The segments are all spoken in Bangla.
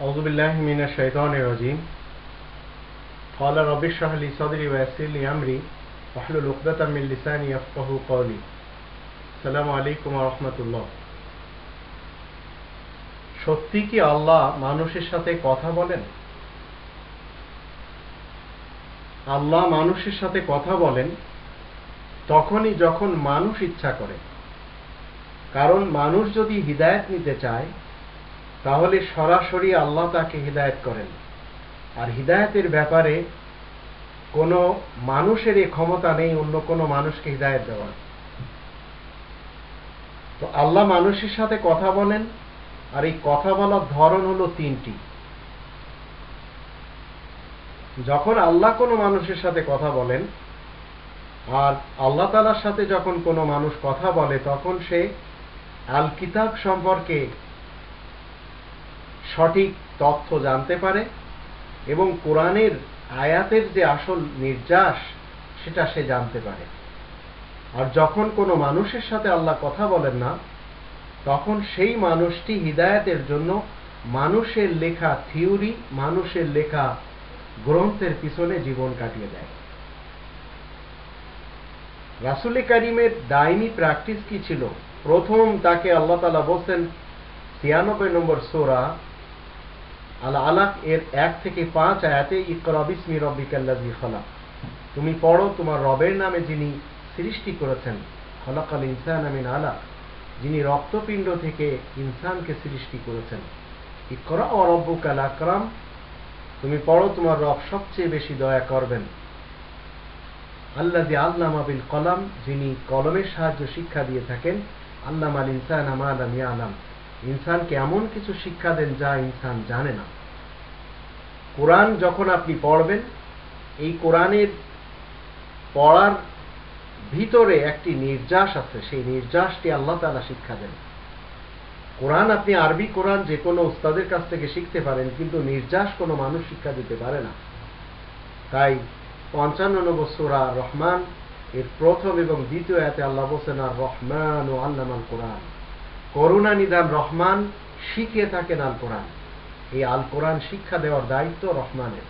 أعوذ بالله من الشيطان الرجيم قال رب اشرح لي صدري ويسر لي أمري واحلل عقدة من لساني يفقه قولي السلام عليكم ورحمة الله সত্যি কি আল্লাহ মানুষের সাথে কথা বলেন আল্লাহ মানুষের সাথে কথা বলেন তখনই যখন মানুষ ইচ্ছা করে কারণ মানুষ যদি হিদায়ত নিতে চায় তাহলে সরাসরি আল্লাহ তাকে হিদায়ত করেন। আর হিদায়তের ব্যাপারে কোনো মানুষের এই ক্ষমতা নেই, অন্য কোনো মানুষকে হিদায়ত দেওয়ার। তো আল্লাহ মানুষের সাথে কথা বলেন, আর এই কথা বলার ধরন হলো তিনটি। যখন আল্লাহ কোনো মানুষের সাথে কথা বলেন, আর আল্লাহ তালার সাথে যখন কোনো মানুষ কথা বলে, তখন সে আল কিতাব সম্পর্কে সঠিক তথ্য জানতে পারে এবং কোরআনের আয়াতের যে আসল নির্যাস, সেটা সে জানতে পারে। আর যখন কোনো মানুষের সাথে আল্লাহ কথা বলেন না, তখন সেই মানুষটি হৃদায়তের জন্য মানুষের লেখা থিওরি, মানুষের লেখা গ্রন্থের পিছনে জীবন কাটিয়ে দেয়। রাসুল করিমের দায়নি প্র্যাকটিস কি ছিল? প্রথম তাকে আল্লাহ তালা বলছেন, ছিয়ানব্বই নম্বর সোরা আল আলাক এর এক থেকে পাঁচ আয়াতে ইকরাবিসমি রব্বিকাল্লাজি খলা তুমি পড়ো তোমার রবের নামে যিনি সৃষ্টি করেছেন। খলাকাল ইনসান আমিন আলাক, যিনি রক্তপিণ্ড থেকে ইনসানকে সৃষ্টি করেছেন। ইকরা ও রব্বুকাল আকরাম, তুমি পড়ো তোমার রব সবচেয়ে বেশি দয়া করবেন। আল্লাহ আল্লামা বিল কলাম, যিনি কলমের সাহায্য শিক্ষা দিয়ে থাকেন। আল্লাম আল ইনসান আমালাম আলাম ইনসানকে এমন কিছু শিক্ষা দেন যা ইনসান জানে না। কোরআন যখন আপনি পড়বেন, এই কোরআনের পড়ার ভিতরে একটি নির্যাস আছে, সেই নির্যাসটি আল্লাহ তালা শিক্ষা দেন। কোরআন আপনি আরবি কোরআন যে কোনো উস্তাদের কাছ থেকে শিখতে পারেন, কিন্তু নির্যাস কোনো মানুষ শিক্ষা দিতে পারে না। তাই পঞ্চান্ন নম্বর সোরা রহমান এর প্রথম এবং দ্বিতীয় এতে আল্লাহ বলছেন, আর রহমান ও আল্লামান কোরআন। করুণা নিদান রহমান শিখিয়ে থাকেন আল কোরআন। এই আল কোরআন শিক্ষা দেওয়ার দায়িত্ব রহমানের।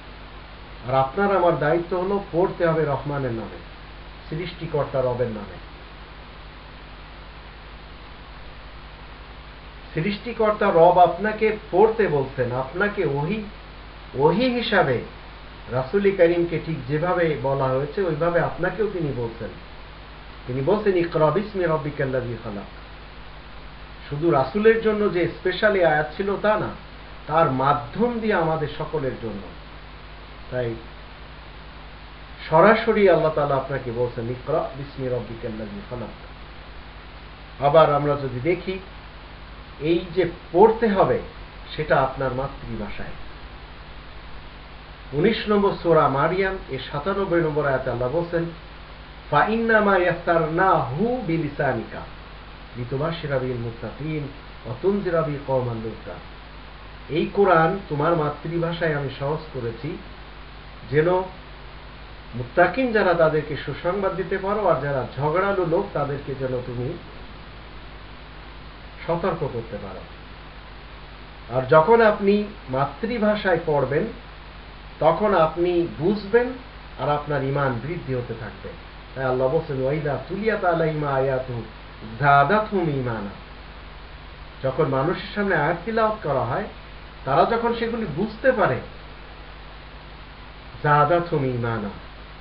আর আপনার আমার দায়িত্ব হলো পড়তে হবে রহমানের নামে, সৃষ্টিকর্তা রবের নামে। সৃষ্টিকর্তা রব আপনাকে পড়তে বলছেন, আপনাকে ওহি ওহি হিসাবে রাসুলি করিমকে ঠিক যেভাবে বলা হয়েছে, ওইভাবে আপনাকেও তিনি বলছেন। তিনি বলছেন ইকরাবিসমি রব্বিকাল্লাজি খালাক। শুধু রাসুলের জন্য যে স্পেশালি আয়াত ছিল তা না, তার মাধ্যম দিয়ে আমাদের সকলের জন্য। তাই সরাসরি আল্লাহ তালা আপনাকে বলছেন, ইকরা বিসমি রব্বিকাল্লাজি খালাক। আবার আমরা যদি দেখি, এই যে পড়তে হবে, সেটা আপনার মাতৃভাষায়। উনিশ নম্বর সোরা মারিয়াম, এর সাতানব্বই নম্বর আয়াত আল্লাহ বলছেন ফাইন্নামা ইয়াস্তার না হু বিলিসানিকা। এই কোরআন তোমার মাতৃভাষায় আমি সহজ করেছি, যেন মুত্তাকিন যারা তাদেরকে সুসংবাদ দিতে পারো আর যারা ঝগড়ালু লোক তাদেরকে যেন তুমি সতর্ক করতে পারো। আর যখন আপনি মাতৃভাষায় পড়বেন, তখন আপনি বুঝবেন আর আপনার ইমান বৃদ্ধি হতে থাকবে। তাই আল্লাহ বলছেন, ওয়াইদা তুলিয়াত আলাইমা আয়াতু যখন মানুষের সামনে আয়াত তিলাওয়াত করা হয়, তারা যখন সেগুলি বুঝতে পারে জাদাতুম ইমানা,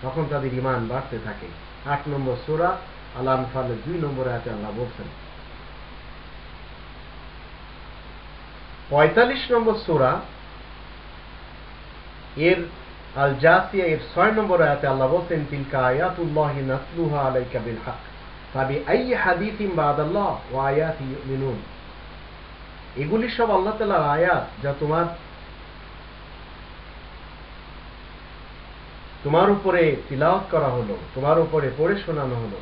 তখন তাদের ইমান বাড়তে থাকে। আট নম্বর সোরা আলাম ফালের দুই নম্বর আয়াতে আল্লাহ বলছেন, পঁয়তাল্লিশ নম্বর সোরা এর আল জাসিয়া এর ছয় নম্বর আয়াতে আল্লাহ বলছেন, তিলকা আয়াতুল্লাহি নাসলুহা আলাইকা বিল হক। আই হাদিসিম আয়াতি ইউমিনুন। এগুলি সব আল্লাহ তাআলার আয়াত যা তোমার তোমার উপরে তিলাওয়াত করা হলো, তোমার উপরে পড়ে শোনানো হলো।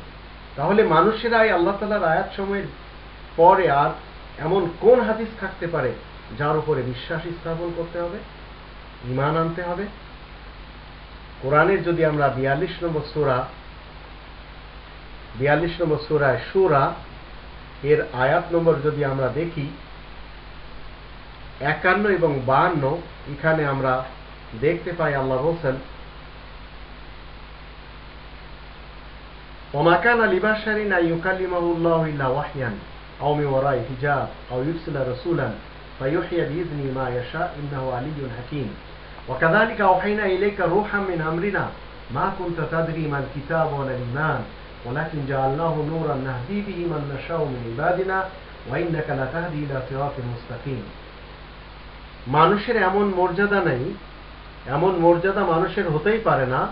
তাহলে আল্লাহ তাআলার আয়াত সময়ের পরে আর এমন কোন হাদিস থাকতে পারে যার উপরে বিশ্বাস স্থাপন করতে হবে ইমান আনতে হবে? কোরআনের যদি আমরা বিয়াল্লিশ নম্বর সোরা বিয়াল্লিশ নম্বর সোরায় সুরা এর আয়াত নম্বর যদি আমরা দেখি একান্ন এবং বাহান্ন এখানে আমরা দেখতে পাই আল্লাহ বলছেন وما كان لبشر أن يكلمه الله إلا وحيا أو من وراء حجاب أو يرسل رسولا فيحيي بإذنه ما يشاء إنه علي حكيم وكذلك أوحينا إليك روحا من أمرنا ما كنت تدري ما الكتاب ولا الإيمان ولكن جعلناه نورا نهدي به من نشاء من عبادنا وإنك لتهدي إلى صراط مستقيم মানুষের এমন মর্যাদা নেই এমন মর্যাদা মানুষের হতেই পারে না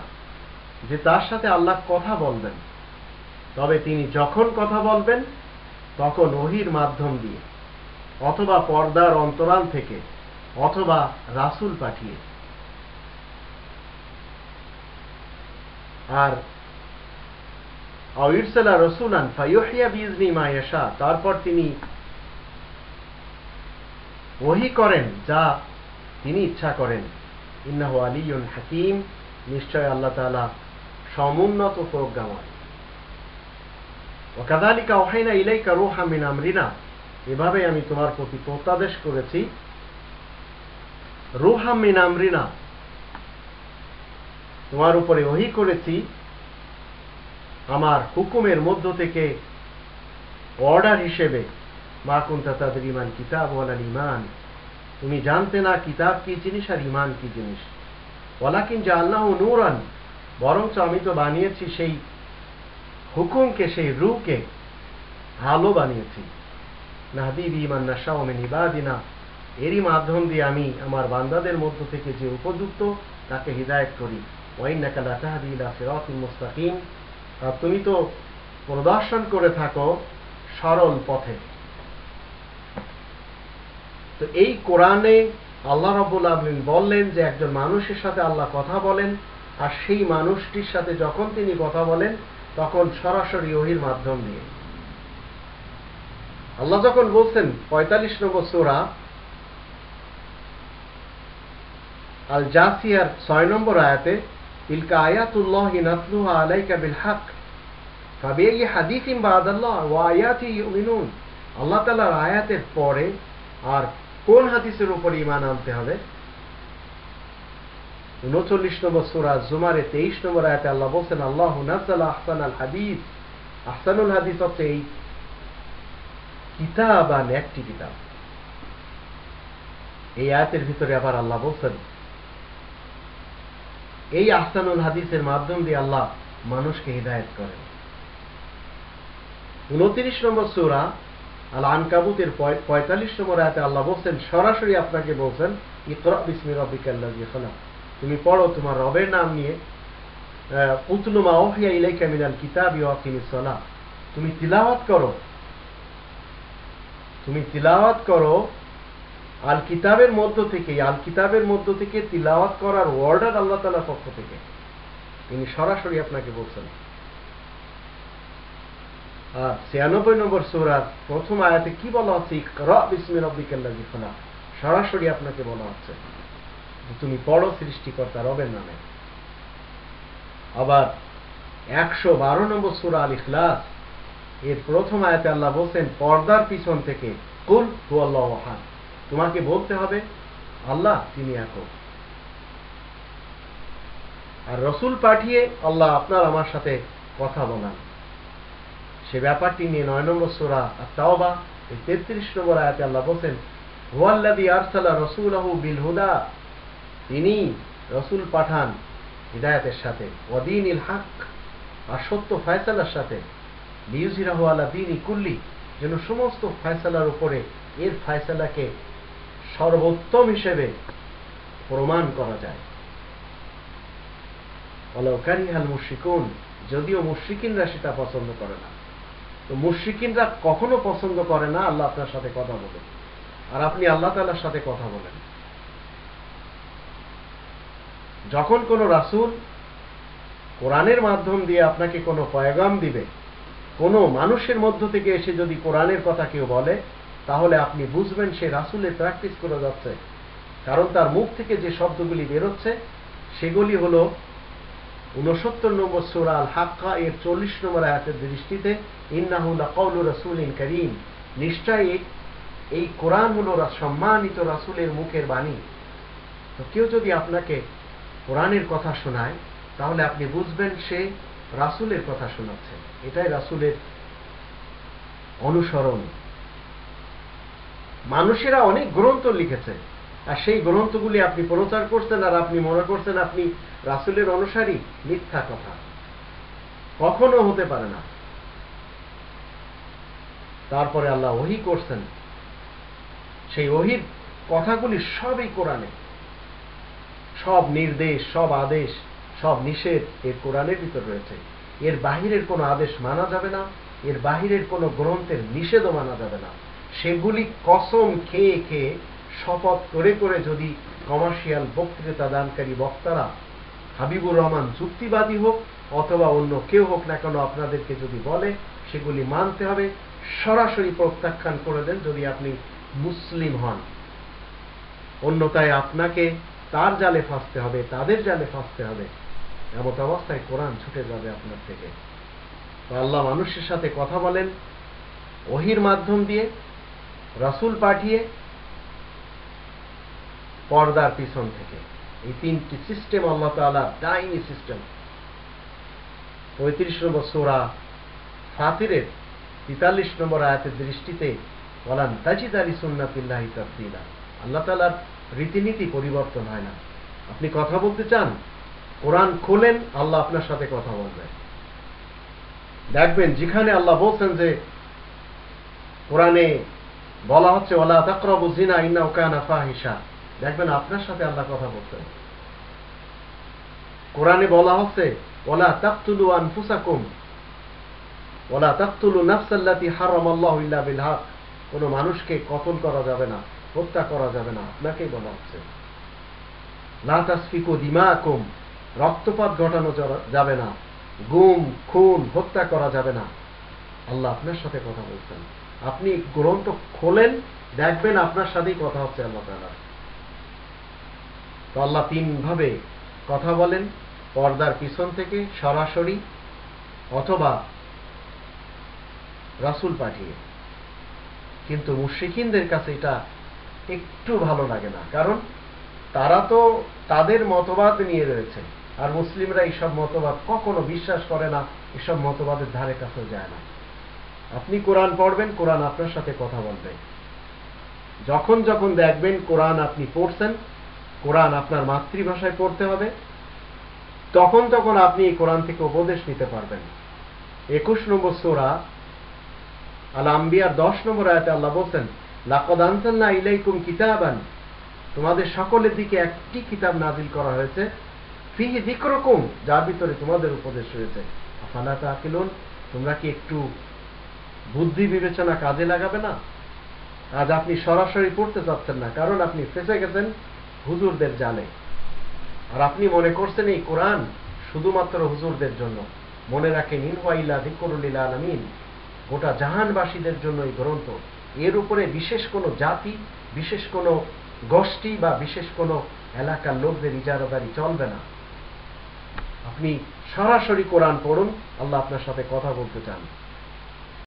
যে তার সাথে আল্লাহ কথা বলবেন তবে তিনি যখন কথা বলবেন তখন ওহির মাধ্যম দিয়ে অথবা পর্দার অন্তরাল থেকে অথবা রাসুল পাঠিয়ে আর অইরসালা রসুলান ফাইহিয়া বিজনি মায়েশা তারপর তিনি ওহি করেন যা তিনি ইচ্ছা করেন। ইন্নাহু আলিউন হাকিম। নিশ্চয় আল্লাহ তাআলা সমুন্নত প্রজ্ঞাময়। ওকাদালিকা ওহাইনা ইলাইকা রুহা মিন আমরিনা। এভাবে আমি তোমার প্রতি প্রত্যাদেশ করেছি। রুহা মিন আমরিনা। তোমার উপরে ওহি করেছি। আমার হুকুমের মধ্য থেকে অর্ডার হিসেবে মা কুন্তা তাদের ইমান কিতাব ওয়ালাল ইমান তুমি জানতে না কিতাব কি জিনিস আর ইমান কি জিনিস। ওয়ালাকিন যে আল্লাহ নূরান, বরঞ্চ আমি তো বানিয়েছি সেই হুকুমকে, সেই রুকে ভালো বানিয়েছি। নাহদিবি ইমান নাশা ওমেন ইবাদিনা, এরই মাধ্যম দিয়ে আমি আমার বান্দাদের মধ্য থেকে যে উপযুক্ত, তাকে হৃদায়ত করি। ওয়াইন্নাকা লা তাহদি ইলা সিরাতিন মুস্তাকিম তুমি তো প্রদর্শন করে থাকো সরল পথে। তো এই কোরআনে আল্লাহ রবুল আলমিন বললেন যে একজন মানুষের সাথে আল্লাহ কথা বলেন, আর সেই মানুষটির সাথে যখন তিনি কথা বলেন, তখন সরাসরি ওহির মাধ্যম দিয়ে আল্লাহ যখন বলছেন পঁয়তাল্লিশ নম্বর সোরা আল জাসিয়ার ছয় নম্বর আয়াতে বিল হক ফাবিআই হাদিসিম বাদাল্লাহ ওয়া আয়াতি ইউমিনুন আল্লাহ তাআলার আয়াতের পরে আর কোন হাদিসের উপর ইমান আনতে হবে? উনচল্লিশ নম্বর সুরা জুমারে তেইশ নম্বর আয়াতে আল্লাহ বলছেন, আল্লাহ নাজাল আহসান আল হাদিস। আহসানুল হাদিস হচ্ছে এই কিতাব আর একটি কিতাব। এই আয়াতের ভিতরে আবার আল্লাহ বলছেন এই আহসানুল হাদিসের মাধ্যম দিয়ে আল্লাহ মানুষকে হৃদায়ত করেন। উনত্রিশ নম্বর সুরা আল আনকাবুতের পঁয়তাল্লিশ নম্বর আয়াতে আল্লাহ বলছেন, সরাসরি আপনাকে বলছেন, ইকরা বিসমি রব্বিকাল্লাযী খালাক। তুমি পড়ো তোমার রবের নাম নিয়ে উতলুমা ওহিয়া ইলাইকা মিনাল কিতাবি আকিমিস তুমি তিলাওয়াত করো। তুমি তিলাওয়াত করো আল কিতাবের মধ্য থেকে আল কিতাবের মধ্য থেকে তিলাওয়াত করার অর্ডার আল্লাহ তাআলার পক্ষ থেকে। তিনি সরাসরি আপনাকে বলছেন। আর ছিয়ানব্বই নম্বর সুরার প্রথম আয়াতে কি বলা হচ্ছে? ইকরা বিসমি রব্বিকাল্লাযী খালাক। সরাসরি আপনাকে বলা হচ্ছে তুমি পড়ো সৃষ্টিকর্তা রবের নামে। আবার একশো বারো নম্বর সুরা আল ইখলাস এর প্রথম আয়াতে আল্লাহ বলছেন, পর্দার পিছন থেকে কুল হু আল্লাহ তোমাকে বলতে হবে, আল্লাহ তিনি একক। আর রসুল পাঠিয়ে আল্লাহ আপনার আমার সাথে কথা বলান। সে ব্যাপারটি নিয়ে নয় নম্বর সুরা আর তাওবা এই তেত্রিশ নম্বর আয়াতে আল্লাহ বলছেন হুয়াল্লাদি আরসালা রসুলাহু বিল হুদা তিনি রসুল পাঠান হৃদায়তের সাথে অদিন ইল হাক আর সত্য ফয়সালার সাথে লিউজিরাহু আলা দিন কুল্লি। যেন সমস্ত ফয়সালার উপরে এর ফয়সালাকে সর্বোত্তম হিসেবে প্রমাণ করা যায়। অলৌকারিহাল মুশিকুন যদিও মুশ্রিকিনরা সেটা পছন্দ করে না। তো মুশ্রিকিনরা কখনো পছন্দ করে না, আল্লাহ আপনার সাথে কথা বলে আর আপনি আল্লাহ তালার সাথে কথা বলেন। যখন কোনো রাসুল কোরআনের মাধ্যম দিয়ে আপনাকে কোনো পয়গাম দিবে, কোনো মানুষের মধ্য থেকে এসে যদি কোরআনের কথা কেউ বলে তাহলে আপনি বুঝবেন সে রাসুলের প্র্যাকটিস করে যাচ্ছে। কারণ তার মুখ থেকে যে শব্দগুলি বেরোচ্ছে, সেগুলি হল উনসত্তর নম্বর সুরা হাক্কা এর চল্লিশ নম্বর আয়াতের দৃষ্টিতে ইন্নাহুল্লা কৌল রসুল ইন করিম। নিশ্চয়ই এই কোরআন হল সম্মানিত রাসুলের মুখের বাণী। তো কেউ যদি আপনাকে কোরআনের কথা শোনায়, তাহলে আপনি বুঝবেন সে রাসুলের কথা শোনাচ্ছে। এটাই রাসুলের অনুসরণ। মানুষেরা অনেক গ্রন্থ লিখেছে, আর সেই গ্রন্থগুলি আপনি প্রচার করছেন আর আপনি মনে করছেন আপনি রাসুলের অনুসারী, মিথ্যা কথা। কখনো হতে পারে না। তারপরে আল্লাহ ওহি করছেন। সেই ওহির কথাগুলি সবই কোরআনে। সব নির্দেশ, সব আদেশ, সব নিষেধ এর কোরআনের ভিতর রয়েছে। এর বাহিরের কোনো আদেশ মানা যাবে না, এর বাহিরের কোনো গ্রন্থের নিষেধও মানা যাবে না। সেগুলি কসম খেয়ে খেয়ে শপথ করে করে যদি কমার্শিয়াল বক্তৃতা দানকারী বক্তারা হাবিবুর রহমান যুক্তিবাদী হোক অথবা অন্য কেউ হোক না কেন আপনাদেরকে যদি বলে, সেগুলি মানতে হবে, সরাসরি প্রত্যাখ্যান করে দেন যদি আপনি মুসলিম হন। অন্যতায় আপনাকে তার জালে ফাঁসতে হবে, তাদের জালে ফাঁসতে হবে। এমত অবস্থায় কোরআন ছুটে যাবে আপনার থেকে। আল্লাহ মানুষের সাথে কথা বলেন, ওহির মাধ্যম দিয়ে রাসুল পাঠিয়ে পর্দার পিছন থেকে। এই তিনটি সিস্টেম আল্লাহ তালা ডাইনি সিস্টেম পঁয়ত্রিশ নম্বর সোরা ফাতিরের তেতাল্লিশ নম্বর আয়াতের দৃষ্টিতে বলান তাজিদ আলী সুন্নাতিল্লাহি তাফদিলা আল্লাহ তালার রীতিনীতি পরিবর্তন হয় না। আপনি কথা বলতে চান, কোরআন খোলেন, আল্লাহ আপনার সাথে কথা বলবেন। দেখবেন, যেখানে আল্লাহ বলছেন যে, কোরআনে বলা হচ্ছে ওলা তাকরবু জিনা ইন্না ওকানা ফাহিসা দেখবেন আপনার সাথে আল্লাহ কথা বলছেন। কোরআনে বলা হচ্ছে ওলা তাকতুলু আনফুসাকুম। ওলা তাকতুলু নাফসাল্লাতি ইল্লা বিল হক। কোনো মানুষকে কতল করা যাবে না, হত্যা করা যাবে না, আপনাকেই বলা হচ্ছে। লা তাসফিকু দিমাকুম। রক্তপাত ঘটানো যাবে না। গুম, খুন, হত্যা করা যাবে না। আল্লাহ আপনার সাথে কথা বলছেন। আপনি গ্রন্থ খোলেন, দেখবেন আপনার সাথেই কথা হচ্ছে আল্লাহ তালা তো আল্লাহ তিন ভাবে কথা বলেন, পর্দার পিছন থেকে সরাসরি অথবা রাসুল পাঠিয়ে। কিন্তু মুশিকিনদের কাছে এটা একটু ভালো লাগে না, কারণ তারা তো তাদের মতবাদ নিয়ে রয়েছে, আর মুসলিমরা এইসব মতবাদ কখনো বিশ্বাস করে না, এসব মতবাদের ধারে কাছে যায় না। আপনি কোরআন পড়বেন, কোরআন আপনার সাথে কথা বলবে। যখন যখন দেখবেন কোরআন আপনি পড়ছেন, কোরআন আপনার মাতৃভাষায় পড়তে হবে, তখন তখন আপনি এই কোরআন থেকে উপদেশ নিতে পারবেন। একুশ নম্বর সোরা আল আম্বিয়ার দশ নম্বর আয়াতে আল্লাহ বলছেন, লাকদ ইলাইকুম কিতাবান। তোমাদের সকলের দিকে একটি কিতাব নাজিল করা হয়েছে। ফিহি দিকরকম যার ভিতরে তোমাদের উপদেশ রয়েছে। আফালা তাকিলুন তোমরা কি একটু বুদ্ধি বিবেচনা কাজে লাগাবে না। আজ আপনি সরাসরি পড়তে চাচ্ছেন না, কারণ আপনি ফেসে গেছেন হুজুরদের জালে। আর আপনি মনে করছেন এই কোরআন শুধুমাত্র হুজুরদের জন্য। মনে রাখেন ইনওয়াইলা গোটা জাহানবাসীদের জন্য এই গ্রন্থ। এর উপরে বিশেষ কোনো জাতি, বিশেষ কোনো গোষ্ঠী বা বিশেষ কোনো এলাকার লোকদের ইজারাদারি চলবে না। আপনি সরাসরি কোরআন পড়ুন, আল্লাহ আপনার সাথে কথা বলতে চান।